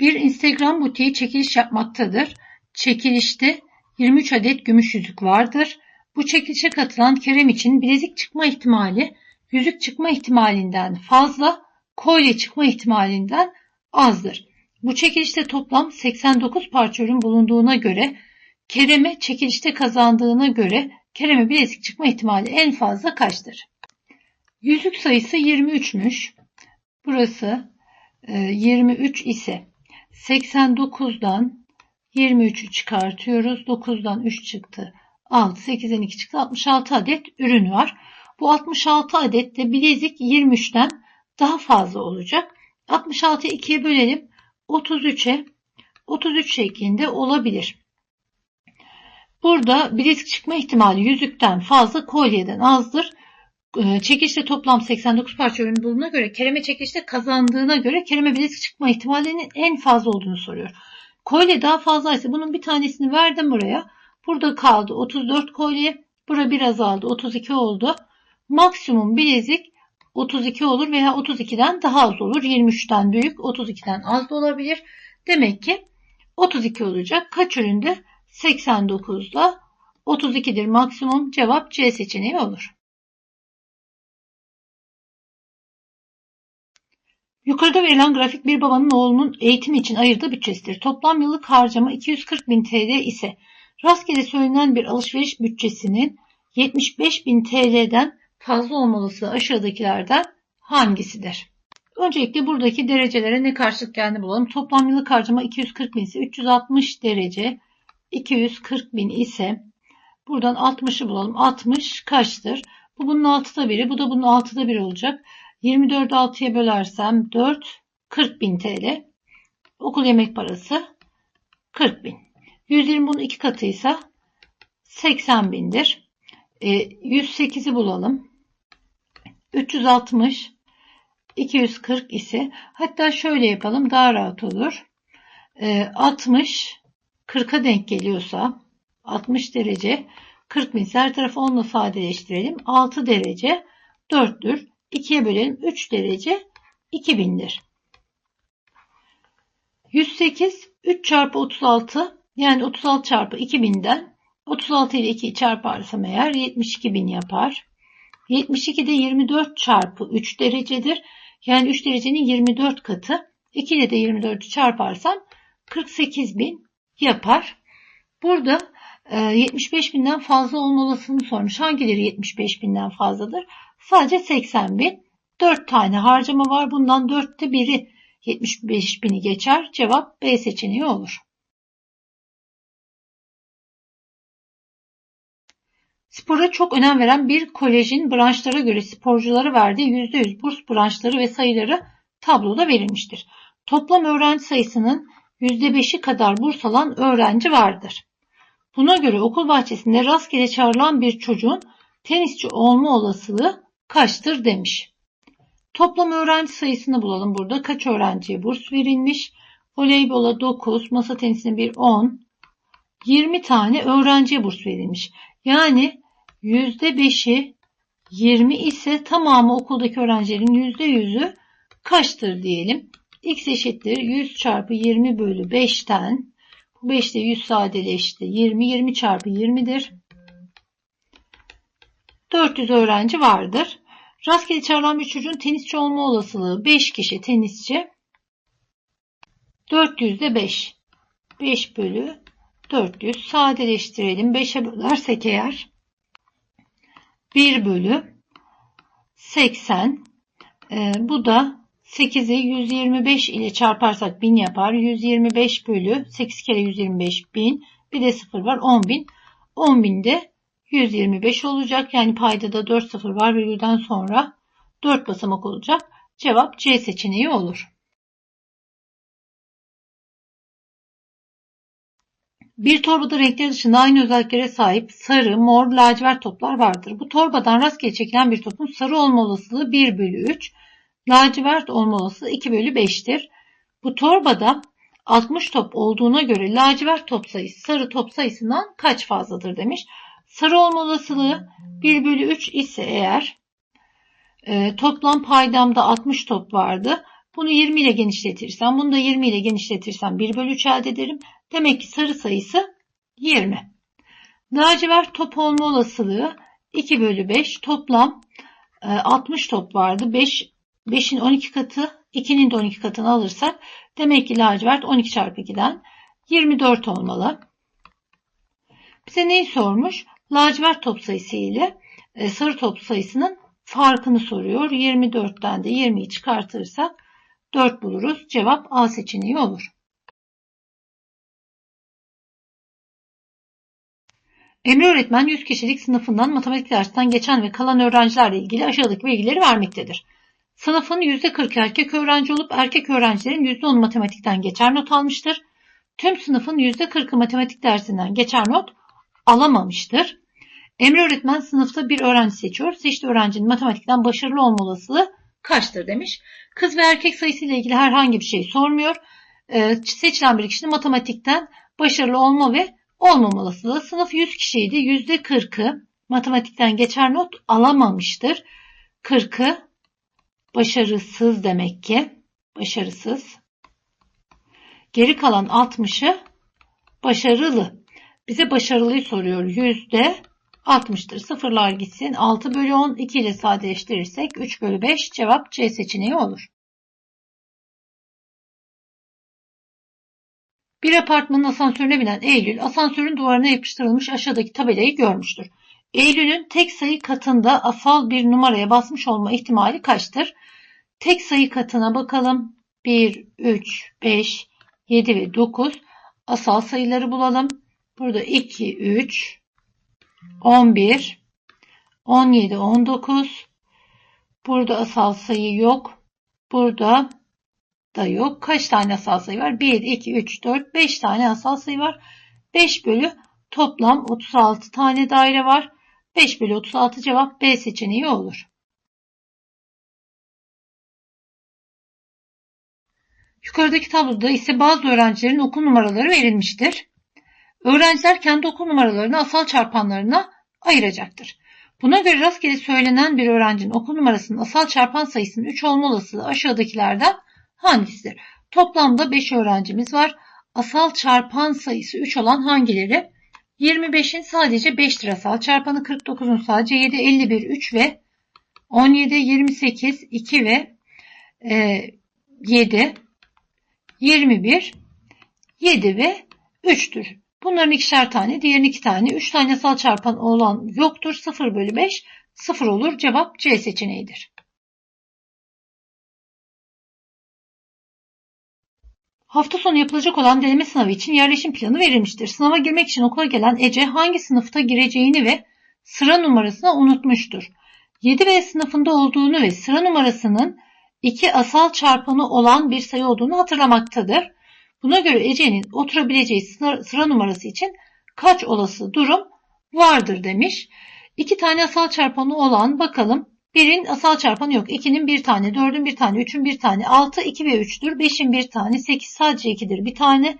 Bir Instagram butiği çekiliş yapmaktadır. Çekilişte 23 adet gümüş yüzük vardır. Bu çekilişe katılan Kerem için bilezik çıkma ihtimali yüzük çıkma ihtimalinden fazla, kolye çıkma ihtimalinden azdır. Bu çekilişte toplam 89 parça ürün bulunduğuna göre Kerem'e çekilişte kazandığına göre Kerem'e bilezik çıkma ihtimali en fazla kaçtır? Yüzük sayısı 23'müş. Burası 23 e, ise 89'dan 23'ü çıkartıyoruz. 9'dan 3 çıktı. 6, 8'den 2 çıktı. 66 adet ürün var. Bu 66 adette bilezik 23'ten daha fazla olacak. 66'yı 2'ye bölelim. 33'e 33 şeklinde olabilir. Burada bilezik çıkma ihtimali yüzükten fazla, kolyeden azdır. Ee, çekişte toplam 89 parça ürün bulunduğuna göre Kerem'e çekişte kazandığına göre Kerem'e bilezik çıkma ihtimalinin en fazla olduğunu soruyor. Kolye daha fazlaysa bunun bir tanesini verdim buraya. Burada kaldı 34 kolye. Bura biraz azaldı 32 oldu. Maksimum bilezik 32 olur veya 32'den daha az olur. 23'ten büyük 32'den az da olabilir. Demek ki 32 olacak. Kaç üründe? 89'da 32'dir maksimum. Cevap C seçeneği olur. Yukarıda verilen grafik bir babanın oğlunun eğitimi için ayırdığı bütçesidir. Toplam yıllık harcama 240 bin TL ise rastgele söylenen bir alışveriş bütçesinin 75 bin TL'den fazla olmalısı aşağıdakilerden hangisidir? Öncelikle buradaki derecelere ne karşılık geldiğini bulalım. Toplam yıllık harcama 240 bin ise 360 derece 240 bin ise buradan 60'ı bulalım. 60 kaçtır? Bu bunun 6'da biri. Bu da bunun 6'da biri olacak. 24'ü 6'ya bölersem 4 40 bin TL. Okul yemek parası 40 bin. 120 bunun iki katıysa 80 bindir. E, 108'i bulalım. 360 240 ise hatta şöyle yapalım daha rahat olur. E, 60 40'a denk geliyorsa 60 derece 40 bin her tarafı 10'la sadeleştirelim. 6 derece 4'tür. 2'ye bölelim. 3 derece 2000'dir. 108 3 çarpı 36 yani 36 çarpı 2000'den 36 ile 2'yi çarparsam eğer 72.000 yapar. 72 de 24 çarpı 3 derecedir. Yani 3 derecenin 24 katı. 2 ile de 24'ü çarparsam 48.000 yapar. Burada 75 e, fazla olma olasılığını sormuş. Hangileri 75 binden fazladır? Sadece 80 bin. 4 tane harcama var. Bundan 4'te biri 75 bini geçer. Cevap B seçeneği olur. Spora çok önem veren bir kolejin branşlara göre sporculara verdiği %100 burs branşları ve sayıları tabloda verilmiştir. Toplam öğrenci sayısının %5'i kadar burs alan öğrenci vardır. Buna göre okul bahçesinde rastgele çağrılan bir çocuğun tenisçi olma olasılığı kaçtır demiş. Toplam öğrenci sayısını bulalım burada. Kaç öğrenciye burs verilmiş? Voleybola 9, masa tenisine bir 10, 20 tane öğrenciye burs verilmiş. Yani %5'i 20 ise tamamı okuldaki öğrencilerin %100'ü kaçtır diyelim. X eşittir 100 çarpı 20 bölü 5'ten bu 5 de 100 sadeleşti. 20 20 çarpı 20'dir. 400 öğrenci vardır. Rastgele çağrılan bir çocuğun tenisçi olma olasılığı 5 kişi tenisçi. 400'de 5. 5 bölü 400 sadeleştirelim. 5'e bölersek eğer 1 bölü 80 e, bu da 8'i 125 ile çarparsak 1000 yapar. 125 bölü 8 kere 125 1000 bir de 0 var 10.000. 10.000 de 125 olacak. Yani payda da 4 sıfır var. Virgülden sonra 4 basamak olacak. Cevap C seçeneği olur. Bir torbada renkleri dışında aynı özelliklere sahip sarı, mor, lacivert toplar vardır. Bu torbadan rastgele çekilen bir topun sarı olma olasılığı 1 bölü 3, lacivert olma olasılığı 2 bölü 5'tir. Bu torbada 60 top olduğuna göre lacivert top sayısı sarı top sayısından kaç fazladır demiş. Sarı olma olasılığı 1 bölü 3 ise eğer e, toplam paydamda 60 top vardı. Bunu 20 ile genişletirsem, bunu da 20 ile genişletirsem 1 bölü 3 elde ederim. Demek ki sarı sayısı 20. Lacivert top olma olasılığı 2 bölü 5 toplam 60 e, top vardı. 5, 5'in 12 katı 2'nin de 12 katını alırsak demek ki lacivert 12 çarpı 2'den 24 olmalı. Bize neyi sormuş? Lacivert top sayısı ile e, sarı top sayısının farkını soruyor. 24'ten de 20'yi çıkartırsak 4 buluruz. Cevap A seçeneği olur. Emre öğretmen 100 kişilik sınıfından matematik dersinden geçen ve kalan öğrencilerle ilgili aşağıdaki bilgileri vermektedir. Sınıfın %40 erkek öğrenci olup erkek öğrencilerin %10 matematikten geçer not almıştır. Tüm sınıfın %40'ı matematik dersinden geçer not alamamıştır. Emre öğretmen sınıfta bir öğrenci seçiyor. Seçtiği öğrencinin matematikten başarılı olma olasılığı kaçtır demiş. Kız ve erkek sayısı ile ilgili herhangi bir şey sormuyor. Ee, seçilen bir kişinin matematikten başarılı olma ve olmama olasılığı. Sınıf 100 kişiydi. %40'ı matematikten geçer not alamamıştır. 40'ı başarısız demek ki. Başarısız. Geri kalan 60'ı başarılı. Bize başarılıyı soruyor. Yüzde 60'tır. Sıfırlar gitsin. 6 bölü 10 2 ile sadeleştirirsek 3 bölü 5 cevap C seçeneği olur. Bir apartmanın asansörüne binen Eylül asansörün duvarına yapıştırılmış aşağıdaki tabelayı görmüştür. Eylül'ün tek sayı katında asal bir numaraya basmış olma ihtimali kaçtır? Tek sayı katına bakalım. 1, 3, 5, 7 ve 9 asal sayıları bulalım. Burada 2, 3, 11, 17, 19. Burada asal sayı yok. Burada da yok. Kaç tane asal sayı var? 1, 2, 3, 4, 5 tane asal sayı var. 5 bölü toplam 36 tane daire var. 5 bölü 36 cevap B seçeneği olur. Yukarıdaki tabloda ise bazı öğrencilerin okul numaraları verilmiştir. Öğrenciler kendi okul numaralarını asal çarpanlarına ayıracaktır. Buna göre rastgele söylenen bir öğrencinin okul numarasının asal çarpan sayısının 3 olma olasılığı aşağıdakilerden hangisidir? Toplamda 5 öğrencimiz var. Asal çarpan sayısı 3 olan hangileri? 25'in sadece 5'tir asal çarpanı, 49'un sadece 7, 51, 3 ve 17, 28, 2 ve e, 7, 21, 7 ve 3'tür. Bunların ikişer tane, diğerinin iki tane, üç tane asal çarpan olan yoktur. 0 bölü 5 0 olur. Cevap C seçeneğidir. Hafta sonu yapılacak olan deneme sınavı için yerleşim planı verilmiştir. Sınava girmek için okula gelen Ece hangi sınıfta gireceğini ve sıra numarasını unutmuştur. 7B sınıfında olduğunu ve sıra numarasının iki asal çarpanı olan bir sayı olduğunu hatırlamaktadır. Buna göre Ece'nin oturabileceği sıra, numarası için kaç olası durum vardır demiş. İki tane asal çarpanı olan bakalım. Birin asal çarpanı yok. 2'nin bir tane, 4'ün bir tane, 3'ün bir tane, 6, 2 ve 3'tür. 5'in bir tane, 8 sadece 2'dir bir tane.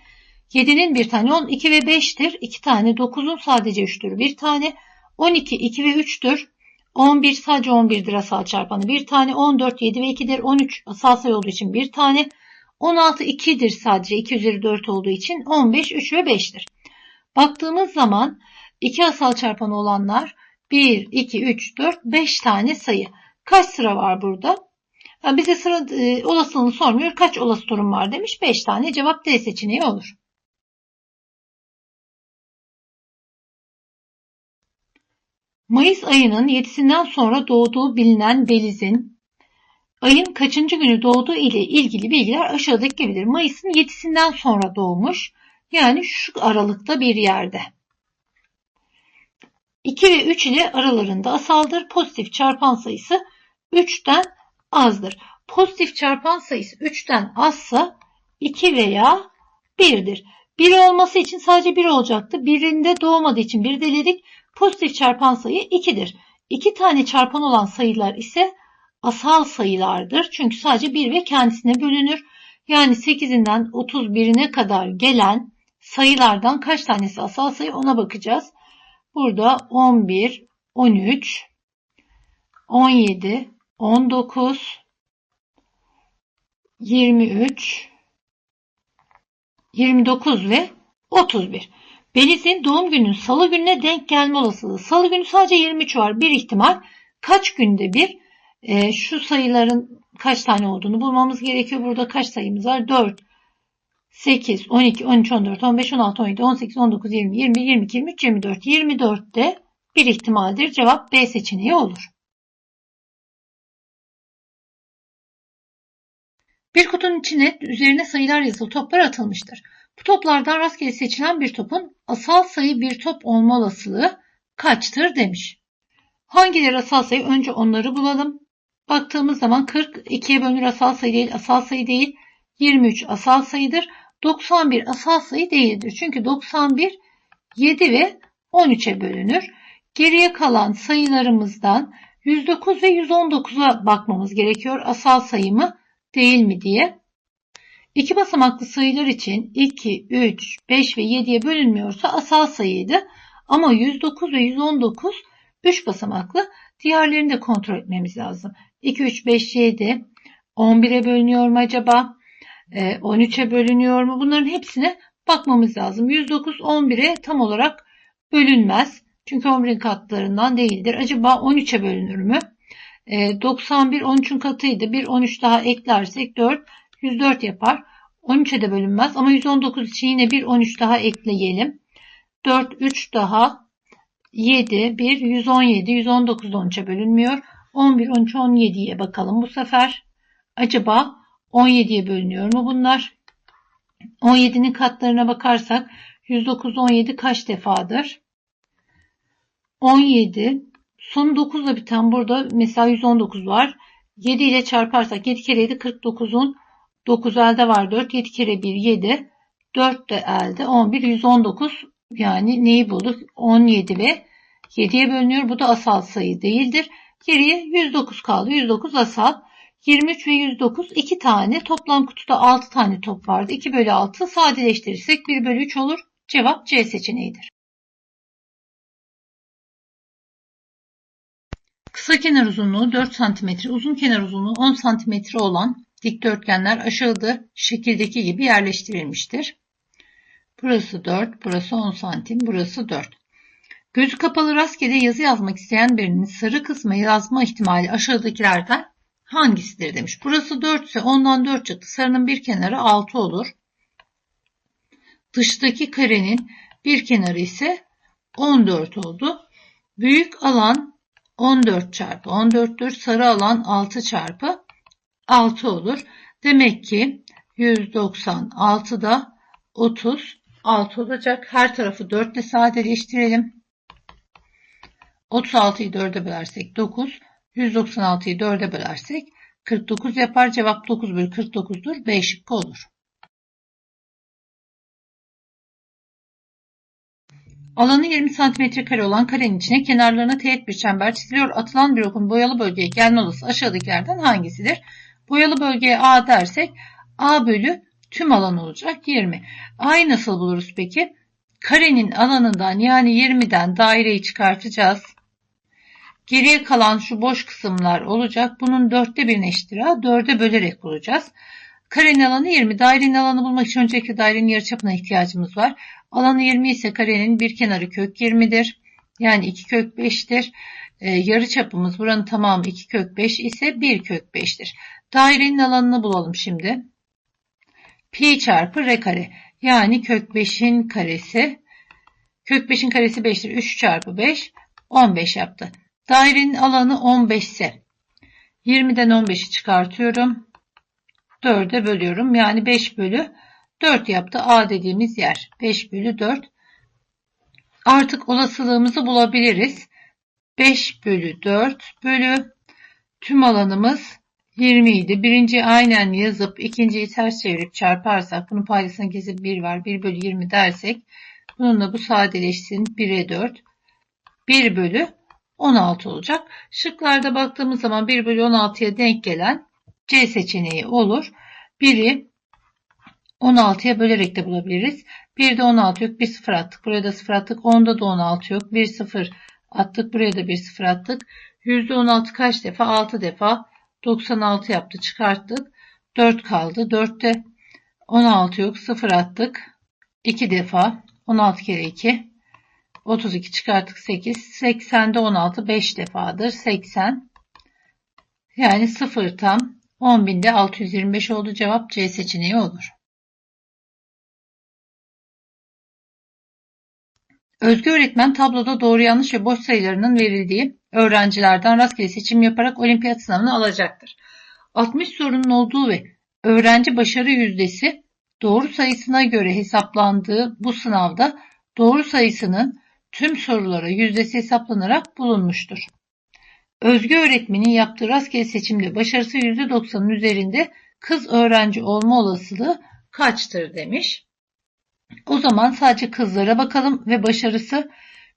7'nin bir tane, 10, 2 ve 5'tir. 2 tane, 9'un sadece 3'tür bir tane. 12, 2 ve 3'tür. 11 sadece 11'dir asal çarpanı. Bir tane 14, 7 ve 2'dir. 13 asal sayı olduğu için bir tane. 16 2'dir sadece 2 üzeri 4 olduğu için 15 3 ve 5'tir. Baktığımız zaman 2 asal çarpanı olanlar 1, 2, 3, 4, 5 tane sayı. Kaç sıra var burada? Yani bize sıra e, olasılığını sormuyor. Kaç olası durum var demiş. 5 tane. Cevap D seçeneği olur. Mayıs ayının 7'sinden sonra doğduğu bilinen Beliz'in Ayın kaçıncı günü doğduğu ile ilgili bilgiler aşağıdaki gibidir. Mayıs'ın 7'sinden sonra doğmuş. Yani şu aralıkta bir yerde. 2 ve 3 ile aralarında asaldır. Pozitif çarpan sayısı 3'ten azdır. Pozitif çarpan sayısı 3'ten azsa 2 veya 1'dir. 1 olması için sadece 1 olacaktı. Birinde doğmadığı için 1 deledik. Pozitif çarpan sayı 2'dir. 2 tane çarpan olan sayılar ise asal sayılardır. Çünkü sadece 1 ve kendisine bölünür. Yani 8'inden 31'ine kadar gelen sayılardan kaç tanesi asal sayı ona bakacağız. Burada 11, 13, 17, 19, 23, 29 ve 31. Beliz'in doğum gününün salı gününe denk gelme olasılığı. Salı günü sadece 23 var. Bir ihtimal kaç günde bir e, şu sayıların kaç tane olduğunu bulmamız gerekiyor. Burada kaç sayımız var? 4, 8, 12, 13, 14, 15, 16, 17, 18, 19, 20, 20, 22, 23, 24. 24'te bir ihtimaldir. Cevap B seçeneği olur. Bir kutunun içine üzerine sayılar yazılı toplar atılmıştır. Bu toplardan rastgele seçilen bir topun asal sayı bir top olma olasılığı kaçtır demiş. Hangileri asal sayı? Önce onları bulalım. Baktığımız zaman 40 2'ye bölünür asal sayı değil, asal sayı değil. 23 asal sayıdır. 91 asal sayı değildir. Çünkü 91 7 ve 13'e bölünür. Geriye kalan sayılarımızdan 109 ve 119'a bakmamız gerekiyor. Asal sayı mı değil mi diye. İki basamaklı sayılar için 2, 3, 5 ve 7'ye bölünmüyorsa asal sayıydı. Ama 109 ve 119 3 basamaklı. Diğerlerini de kontrol etmemiz lazım. 2, 3, 5, 7 11'e bölünüyor mu acaba? 13'e ee, bölünüyor mu? Bunların hepsine bakmamız lazım. 109 11'e tam olarak bölünmez. Çünkü 11'in katlarından değildir. Acaba 13'e bölünür mü? 91 ee, 13'ün katıydı. Bir 13 daha eklersek 4 104 yapar. 13'e de bölünmez ama 119 için yine bir 13 daha ekleyelim. 4 3 daha 7 1 117 119 13'e bölünmüyor. 11 13 17'ye bakalım bu sefer. Acaba 17'ye bölünüyor mu bunlar? 17'nin katlarına bakarsak 109 17 kaç defadır? 17 son 9 ile biten burada mesela 119 var. 7 ile çarparsak 7 kere 7 49'un 9 elde var 4 7 kere 1 7 4 de elde 11 119 yani neyi bulduk 17 ve 7'ye bölünüyor. Bu da asal sayı değildir. Geriye 109 kaldı. 109 asal. 23 ve 109 2 tane. Toplam kutuda 6 tane top vardı. 2 bölü 6 sadeleştirirsek 1 bölü 3 olur. Cevap C seçeneğidir. Kısa kenar uzunluğu 4 cm, uzun kenar uzunluğu 10 cm olan dikdörtgenler aşağıda şekildeki gibi yerleştirilmiştir. Burası 4, burası 10 cm, burası 4. Gözü kapalı rastgele yazı yazmak isteyen birinin sarı kısmı yazma ihtimali aşağıdakilerden hangisidir demiş. Burası 4 ise ondan 4 çıktı. Sarının bir kenarı 6 olur. Dıştaki karenin bir kenarı ise 14 oldu. Büyük alan 14 çarpı 14'tür. Sarı alan 6 çarpı 6 olur. Demek ki 196'da 36 olacak. Her tarafı 4 ile sadeleştirelim. 36'yı 4'e bölersek 9. 196'yı 4'e bölersek 49 yapar. Cevap 9 bölü 49'dur. B şıkkı olur. Alanı 20 cm kare olan karenin içine kenarlarına teğet bir çember çiziliyor. Atılan bir okun boyalı bölgeye gelme olası aşağıdakilerden hangisidir? Boyalı bölgeye A dersek A bölü tüm alan olacak 20. A'yı nasıl buluruz peki? Karenin alanından yani 20'den daireyi çıkartacağız. Geriye kalan şu boş kısımlar olacak. Bunun dörtte birini eşittir A. Dörde bölerek bulacağız. Karenin alanı 20. Dairenin alanı bulmak için öncelikle dairenin yarıçapına ihtiyacımız var. Alanı 20 ise karenin bir kenarı kök 20'dir. Yani 2 kök 5'tir. Ee, yarıçapımız buranın tamamı 2 kök 5 ise 1 kök 5'tir. Dairenin alanını bulalım şimdi. Pi çarpı r kare. Yani kök 5'in karesi. Kök 5'in karesi 5'tir. 3 çarpı 5 15 yaptı. Dairenin alanı 15 ise 20'den 15'i çıkartıyorum. 4'e bölüyorum. Yani 5 bölü 4 yaptı. A dediğimiz yer. 5 bölü 4. Artık olasılığımızı bulabiliriz. 5 bölü 4 bölü tüm alanımız 20 idi. Birinci aynen yazıp ikinciyi ters çevirip çarparsak bunun paydasına kesip 1 var. 1 bölü 20 dersek bununla bu sadeleşsin. 1'e 4. 1 bölü 16 olacak. Şıklarda baktığımız zaman 1 bölü 16'ya denk gelen C seçeneği olur. 1'i 16'ya bölerek de bulabiliriz. 1'de 16 yok. 1 0 attık. Buraya da 0 attık. 10'da da 16 yok. 1 0 attık. Buraya da 1 0 attık. %16 kaç defa? 6 defa. 96 yaptı. Çıkarttık. 4 kaldı. 4'te 16 yok. 0 attık. 2 defa. 16 kere 2. 32 çıkarttık 8. 80'de 16 5 defadır. 80. Yani 0 tam. 10.000'de 625 oldu. Cevap C seçeneği olur. Özgü öğretmen tabloda doğru yanlış ve boş sayılarının verildiği öğrencilerden rastgele seçim yaparak olimpiyat sınavını alacaktır. 60 sorunun olduğu ve öğrenci başarı yüzdesi doğru sayısına göre hesaplandığı bu sınavda doğru sayısının tüm sorulara yüzdesi hesaplanarak bulunmuştur. Özgü öğretmenin yaptığı rastgele seçimde başarısı %90'ın üzerinde kız öğrenci olma olasılığı kaçtır demiş. O zaman sadece kızlara bakalım ve başarısı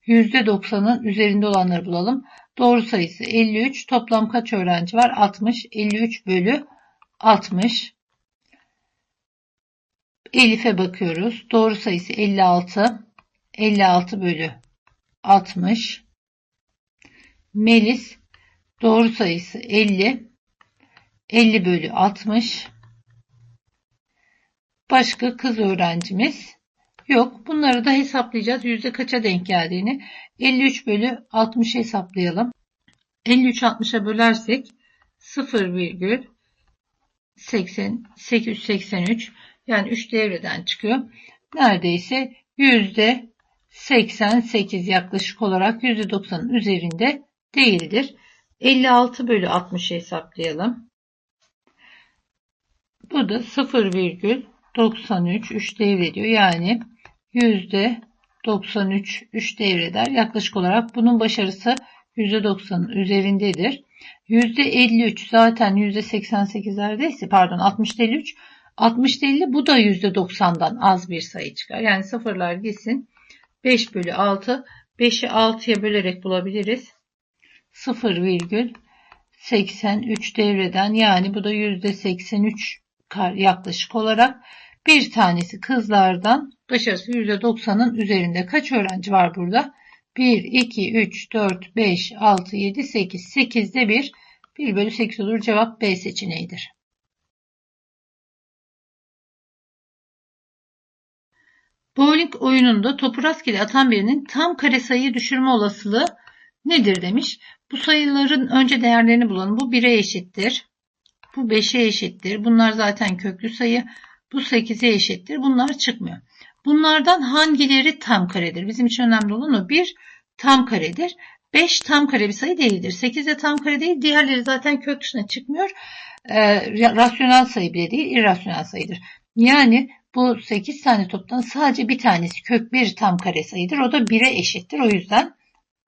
%90'ın üzerinde olanları bulalım. Doğru sayısı 53. Toplam kaç öğrenci var? 60. 53 bölü 60. Elif'e bakıyoruz. Doğru sayısı 56. 56 bölü 60. Melis doğru sayısı 50. 50 bölü 60. Başka kız öğrencimiz yok. Bunları da hesaplayacağız. Yüzde kaça denk geldiğini. 53 bölü 60 hesaplayalım. 53 60'a bölersek 0,883 yani 3 devreden çıkıyor. Neredeyse yüzde 88 yaklaşık olarak yüzde 90'ın üzerinde değildir. 56 bölü 60 hesaplayalım. Bu da 0,93 3 devrediyor. Yani yüzde 93 3 devreder. Yaklaşık olarak bunun başarısı %90'ın üzerindedir. %53 zaten %88'lerdeyse pardon 60'da 53 60'da 50 bu da %90'dan az bir sayı çıkar. Yani sıfırlar gitsin. 5 bölü 6 5'i 6'ya bölerek bulabiliriz. 0,83 devreden yani bu da %83 yaklaşık olarak bir tanesi kızlardan başarısı %90'ın üzerinde. Kaç öğrenci var burada? 1, 2, 3, 4, 5, 6, 7, 8. 8'de 1. 1 bölü 8 olur. Cevap B seçeneğidir. Bowling oyununda topu rastgele atan birinin tam kare sayıyı düşürme olasılığı nedir demiş. Bu sayıların önce değerlerini bulalım. Bu 1'e eşittir. Bu 5'e eşittir. Bunlar zaten köklü sayı. Bu 8'e eşittir. Bunlar çıkmıyor. Bunlardan hangileri tam karedir? Bizim için önemli olan o. 1 tam karedir. 5 tam kare bir sayı değildir. 8 de tam kare değil. Diğerleri zaten kök dışına çıkmıyor. E, rasyonel sayı bile değil. irrasyonel sayıdır. Yani bu 8 tane toptan sadece bir tanesi kök 1 tam kare sayıdır. O da 1'e eşittir. O yüzden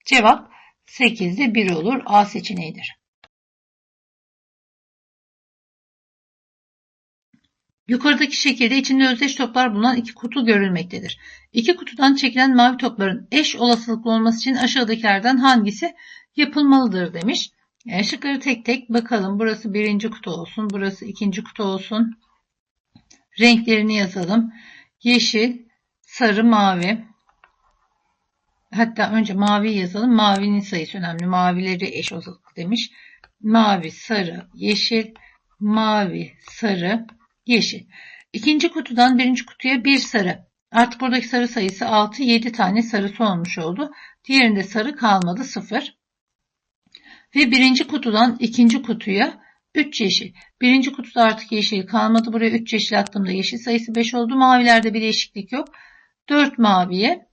cevap 8'de 1 olur. A seçeneğidir. Yukarıdaki şekilde içinde özdeş toplar bulunan iki kutu görülmektedir. İki kutudan çekilen mavi topların eş olasılıklı olması için aşağıdakilerden hangisi yapılmalıdır demiş. Yani şıkları tek tek bakalım. Burası birinci kutu olsun. Burası ikinci kutu olsun. Renklerini yazalım. Yeşil, sarı, mavi. Hatta önce mavi yazalım. Mavinin sayısı önemli. Mavileri eş olasılıklı demiş. Mavi, sarı, yeşil, mavi, sarı, yeşil. İkinci kutudan birinci kutuya bir sarı. Artık buradaki sarı sayısı 6, 7 tane sarısı olmuş oldu. Diğerinde sarı kalmadı 0. Ve birinci kutudan ikinci kutuya 3 yeşil. Birinci kutuda artık yeşil kalmadı. Buraya 3 yeşil attığımda yeşil sayısı 5 oldu. Mavilerde bir değişiklik yok. 4 maviye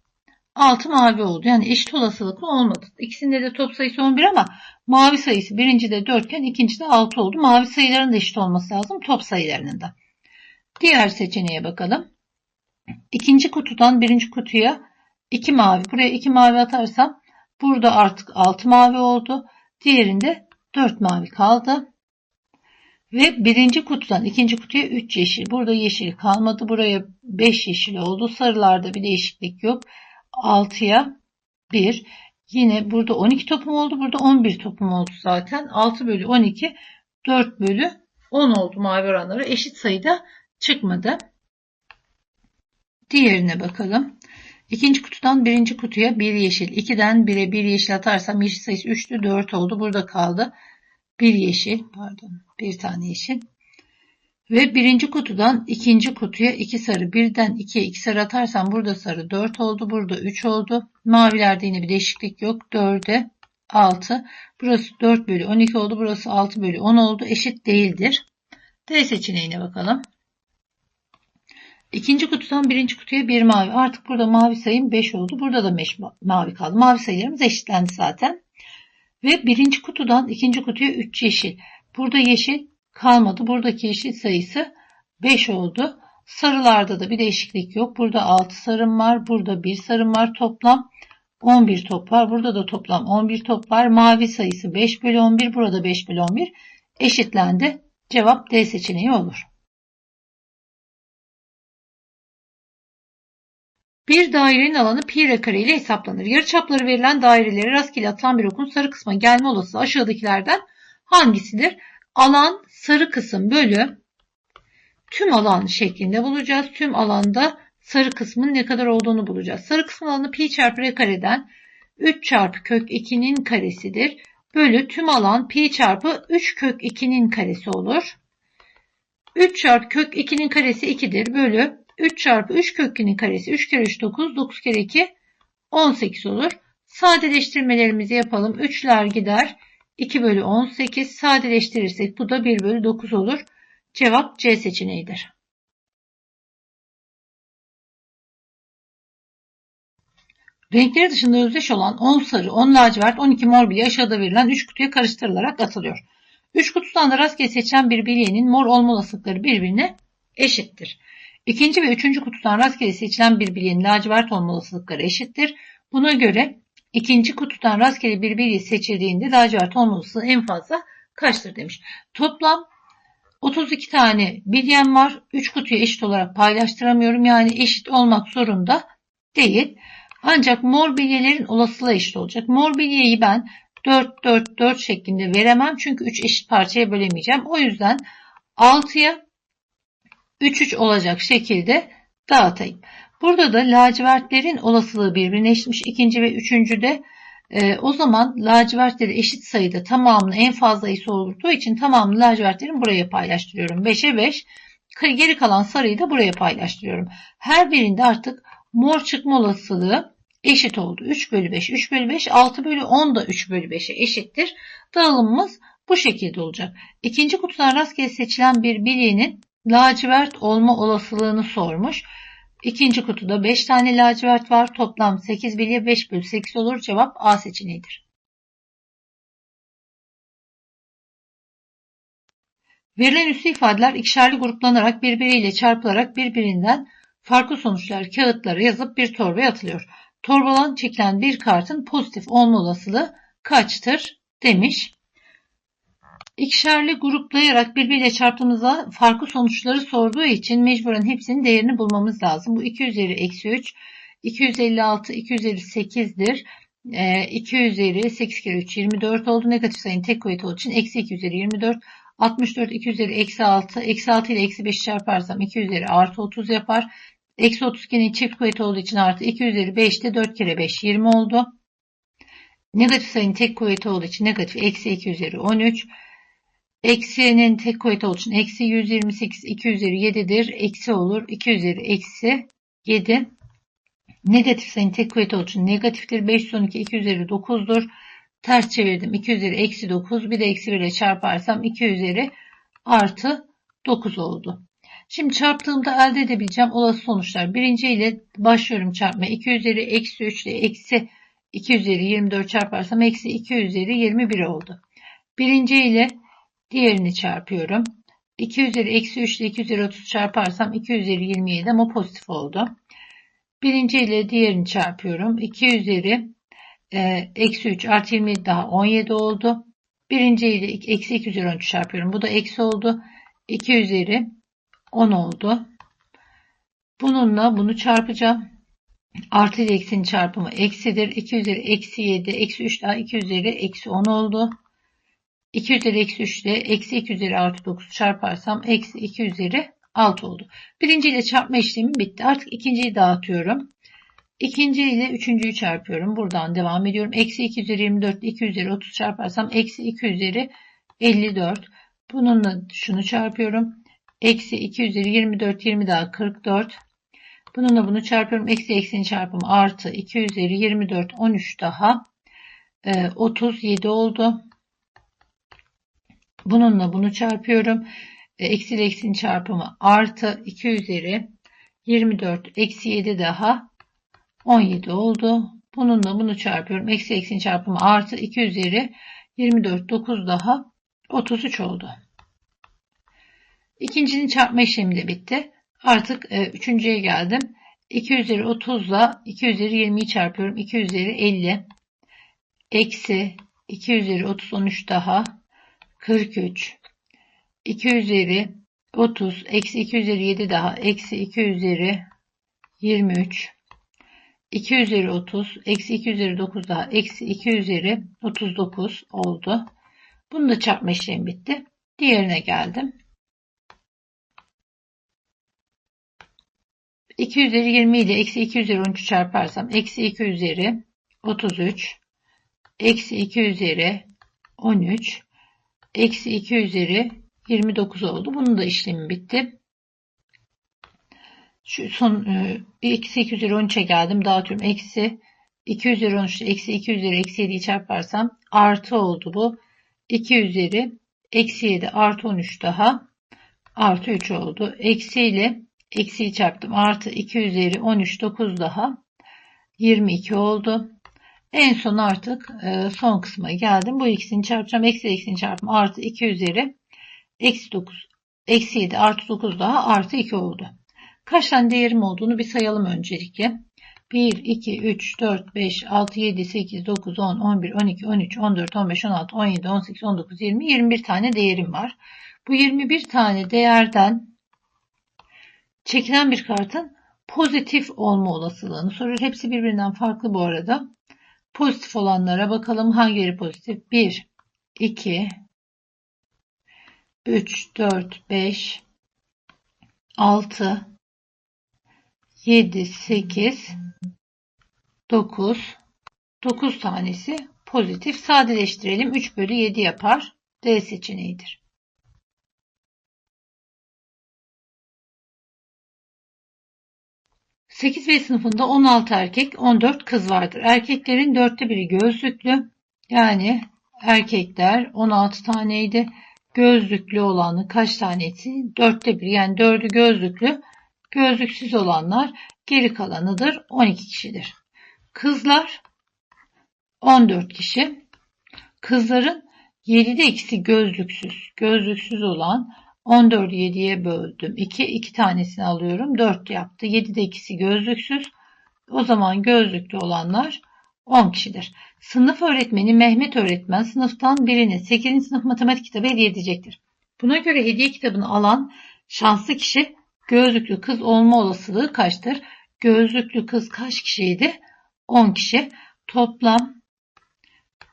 6 mavi oldu. Yani eşit olasılıklı olmadı. İkisinde de top sayısı 11 ama mavi sayısı birincide 4 iken ikincide 6 oldu. Mavi sayıların da eşit olması lazım top sayılarının da. Diğer seçeneğe bakalım. İkinci kutudan birinci kutuya 2 mavi. Buraya 2 mavi atarsam burada artık 6 mavi oldu. Diğerinde 4 mavi kaldı. Ve birinci kutudan ikinci kutuya 3 yeşil. Burada yeşil kalmadı. Buraya 5 yeşil oldu. Sarılarda bir değişiklik yok. 6'ya 1. Yine burada 12 topum oldu. Burada 11 topum oldu zaten. 6 bölü 12 4 bölü 10 oldu mavi oranları. Eşit sayıda çıkmadı. Diğerine bakalım. İkinci kutudan birinci kutuya bir yeşil. 2'den 1'e bir yeşil atarsam yeşil sayısı 3'tü 4 oldu. Burada kaldı. Bir yeşil pardon bir tane yeşil. Ve birinci kutudan ikinci kutuya iki sarı. Birden ikiye iki sarı atarsam burada sarı 4 oldu. Burada 3 oldu. Mavilerde yine bir değişiklik yok. 4'e 6. Burası 4 bölü 12 oldu. Burası 6 bölü 10 oldu. Eşit değildir. D seçeneğine bakalım. İkinci kutudan birinci kutuya bir mavi. Artık burada mavi sayım 5 oldu. Burada da 5 mavi kaldı. Mavi sayılarımız eşitlendi zaten. Ve birinci kutudan ikinci kutuya 3 yeşil. Burada yeşil kalmadı. Buradaki yeşil sayısı 5 oldu. Sarılarda da bir değişiklik yok. Burada 6 sarım var. Burada 1 sarım var. Toplam 11 top var. Burada da toplam 11 top var. Mavi sayısı 5 bölü 11. Burada 5 bölü 11 eşitlendi. Cevap D seçeneği olur. Bir dairenin alanı pi r kare ile hesaplanır. Yarıçapları verilen daireleri rastgele atılan bir okun sarı kısma gelme olasılığı aşağıdakilerden hangisidir? Alan sarı kısım bölü tüm alan şeklinde bulacağız. Tüm alanda sarı kısmın ne kadar olduğunu bulacağız. Sarı kısmın alanı pi çarpı r kareden 3 çarpı kök 2'nin karesidir. Bölü tüm alan pi çarpı 3 kök 2'nin karesi olur. 3 çarpı kök 2'nin karesi 2'dir. Bölü 3 çarpı 3 kök 2'nin karesi 3 kere 3 9 9 kere 2 18 olur. Sadeleştirmelerimizi yapalım. 3'ler gider. 2 bölü 18 sadeleştirirsek bu da 1 bölü 9 olur. Cevap C seçeneğidir. Renkleri dışında özdeş olan 10 sarı, 10 lacivert, 12 mor bilye aşağıda verilen 3 kutuya karıştırılarak atılıyor. 3 kutudan da rastgele seçen bir bilyenin mor olma olasılıkları birbirine eşittir. İkinci ve üçüncü kutudan rastgele seçilen bir bilyenin lacivert olma olasılıkları eşittir. Buna göre ikinci kutudan rastgele bir bilye seçildiğinde lacivert olma en fazla kaçtır demiş. Toplam 32 tane bilyem var. 3 kutuyu eşit olarak paylaştıramıyorum. Yani eşit olmak zorunda değil. Ancak mor bilyelerin olasılığı eşit olacak. Mor bilyeyi ben 4 4 4 şeklinde veremem. Çünkü 3 eşit parçaya bölemeyeceğim. O yüzden 6'ya 3 3 olacak şekilde dağıtayım. Burada da lacivertlerin olasılığı birbirine eşitmiş. İkinci ve üçüncü de e, o zaman lacivertleri eşit sayıda tamamını en fazla ise olduğu için tamamını lacivertlerin buraya paylaştırıyorum. 5'e 5. Geri kalan sarıyı da buraya paylaştırıyorum. Her birinde artık mor çıkma olasılığı eşit oldu. 3 bölü 5, 3 bölü 5, 6 bölü 10 da 3 bölü 5'e eşittir. Dağılımımız bu şekilde olacak. İkinci kutudan rastgele seçilen bir bilyenin lacivert olma olasılığını sormuş. İkinci kutuda 5 tane lacivert var. Toplam 8 bilye 5 bölü 8 olur. Cevap A seçeneğidir. Verilen üstü ifadeler ikişerli gruplanarak birbiriyle çarpılarak birbirinden farklı sonuçlar kağıtlara yazıp bir torbaya atılıyor. Torbadan çekilen bir kartın pozitif olma olasılığı kaçtır demiş. İkişerli gruplayarak birbiriyle çarptığımızda farklı sonuçları sorduğu için mecburen hepsinin değerini bulmamız lazım. Bu 2 üzeri eksi 3, 2 256, 2 üzeri 8'dir. 2 üzeri 8 kere 3 24 oldu. Negatif sayının tek kuvveti olduğu için eksi 2 üzeri 24. 64 2 üzeri eksi 6. Eksi 6 ile eksi 5 çarparsam 2 üzeri artı 30 yapar. Eksi 32'nin çift kuvveti olduğu için artı 2 üzeri 5 de 4 kere 5 20 oldu. Negatif sayının tek kuvveti olduğu için negatif eksi 2 üzeri 13. Eksi'nin tek kuvveti olduğu için eksi 128 2 üzeri 7'dir. Eksi olur. 2 üzeri eksi 7. Negatif sayının tek kuvveti olduğu için negatiftir. 512 2 üzeri 9'dur. Ters çevirdim. 2 üzeri eksi 9. Bir de eksi 1 ile çarparsam 2 üzeri artı 9 oldu. Şimdi çarptığımda elde edebileceğim olası sonuçlar. Birinci ile başlıyorum çarpma. 2 üzeri eksi 3 ile eksi 2 üzeri 24 çarparsam eksi 2 üzeri 21 oldu. Birinci ile diğerini çarpıyorum. 2 üzeri eksi 3 ile 2 üzeri 30 çarparsam 2 üzeri 27 ama pozitif oldu. Birinci ile diğerini çarpıyorum. 2 üzeri e, eksi 3 artı 27 daha 17 oldu. Birinci ile eksi 2 üzeri 13 çarpıyorum. Bu da eksi oldu. 2 üzeri 10 oldu. Bununla bunu çarpacağım. Artı ile eksinin çarpımı eksidir. 2 üzeri eksi 7, eksi 3 daha 2 üzeri eksi 10 oldu. 2 üzeri eksi 3 ile eksi 2 üzeri artı 9 çarparsam eksi 2 üzeri 6 oldu. Birinci ile çarpma işlemim bitti. Artık ikinciyi dağıtıyorum. İkinci ile üçüncüyü çarpıyorum. Buradan devam ediyorum. Eksi 2 üzeri 24 ile 2 üzeri 30 çarparsam eksi 2 üzeri 54. Bununla şunu çarpıyorum. Eksi 2 üzeri 24 20 daha 44. Bununla bunu çarpıyorum. Eksi eksinin çarpımı artı 2 üzeri 24 13 daha e, 37 oldu. Bununla bunu çarpıyorum. E, eksi ile eksinin çarpımı artı 2 üzeri 24 eksi 7 daha 17 oldu. Bununla bunu çarpıyorum. Eksi eksinin çarpımı artı 2 üzeri 24 9 daha 33 oldu. İkincinin çarpma işlemi de bitti. Artık e, üçüncüye geldim. 2 üzeri 30 ile 2 üzeri 20'yi çarpıyorum. 2 üzeri 50 eksi 2 üzeri 30 13 daha 43 2 üzeri 30 eksi 2 üzeri 7 daha eksi 2 üzeri 23 2 üzeri 30 eksi 2 üzeri 9 daha eksi 2 üzeri 39 oldu. Bunu da çarpma işlemi bitti. Diğerine geldim. 2 üzeri 20 ile eksi 2 üzeri 13 çarparsam eksi 2 üzeri 33 eksi 2 üzeri 13 eksi 2 üzeri 29 oldu. Bunun da işlemi bitti. Şu son e, eksi 2 üzeri 13'e geldim. Dağıtıyorum. Eksi 2 üzeri 13 eksi 2 üzeri eksi 7'yi çarparsam artı oldu bu. 2 üzeri eksi 7 artı 13 daha artı 3 oldu. Eksi ile eksiyi çarptım. Artı 2 üzeri 13 9 daha 22 oldu. En son artık e, son kısma geldim. Bu ikisini çarpacağım. Eksi ikisini çarpım artı 2 üzeri eksi 9 eksi 7 artı 9 daha artı 2 oldu. Kaç tane değerim olduğunu bir sayalım öncelikle. 1, 2, 3, 4, 5, 6, 7, 8, 9, 10, 11, 12, 13, 14, 15, 16, 17, 18, 19, 20, 21 tane değerim var. Bu 21 tane değerden çekilen bir kartın pozitif olma olasılığını soruyor. Hepsi birbirinden farklı bu arada. Pozitif olanlara bakalım hangileri pozitif? 1, 2, 3, 4, 5, 6, 7, 8, 9, 9 tanesi pozitif. Sadeleştirelim. 3 bölü 7 yapar. D seçeneğidir. 8 B sınıfında 16 erkek 14 kız vardır. Erkeklerin dörtte biri gözlüklü. Yani erkekler 16 taneydi. Gözlüklü olanı kaç tanesi? Dörtte bir yani dördü gözlüklü. Gözlüksüz olanlar geri kalanıdır. 12 kişidir. Kızlar 14 kişi. Kızların 7'de ikisi gözlüksüz. Gözlüksüz olan 14'ü 7'ye böldüm. 2, 2 tanesini alıyorum. 4 yaptı. 7'de ikisi gözlüksüz. O zaman gözlüklü olanlar 10 kişidir. Sınıf öğretmeni Mehmet öğretmen sınıftan birine 8. sınıf matematik kitabı hediye edecektir. Buna göre hediye kitabını alan şanslı kişi gözlüklü kız olma olasılığı kaçtır? Gözlüklü kız kaç kişiydi? 10 kişi. Toplam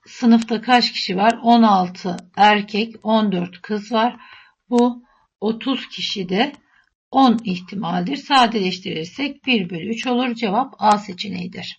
sınıfta kaç kişi var? 16 erkek, 14 kız var. Bu 30 kişide 10 ihtimaldir. Sadeleştirirsek 1 bölü 3 olur. Cevap A seçeneğidir.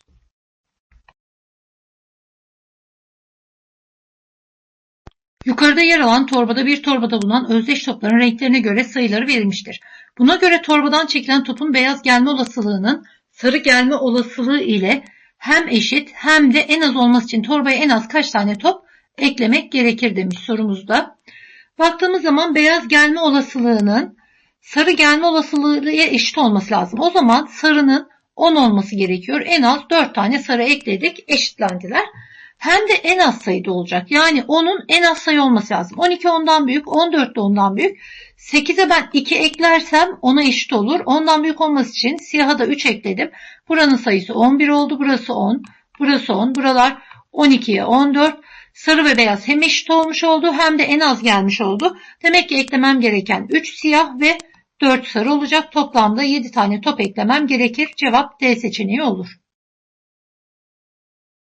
Yukarıda yer alan torbada bir torbada bulunan özdeş topların renklerine göre sayıları verilmiştir. Buna göre torbadan çekilen topun beyaz gelme olasılığının sarı gelme olasılığı ile hem eşit hem de en az olması için torbaya en az kaç tane top eklemek gerekir demiş sorumuzda. Baktığımız zaman beyaz gelme olasılığının sarı gelme olasılığıya eşit olması lazım. O zaman sarının 10 olması gerekiyor. En az 4 tane sarı ekledik. Eşitlendiler. Hem de en az sayıda olacak. Yani 10'un en az sayı olması lazım. 12 ondan büyük, 14 de ondan büyük. 8'e ben 2 eklersem ona eşit olur. Ondan büyük olması için siyaha da 3 ekledim. Buranın sayısı 11 oldu. Burası 10. Burası 10. Buralar 12'ye 14. Sarı ve beyaz hem eşit olmuş oldu hem de en az gelmiş oldu. Demek ki eklemem gereken 3 siyah ve 4 sarı olacak. Toplamda 7 tane top eklemem gerekir. Cevap D seçeneği olur.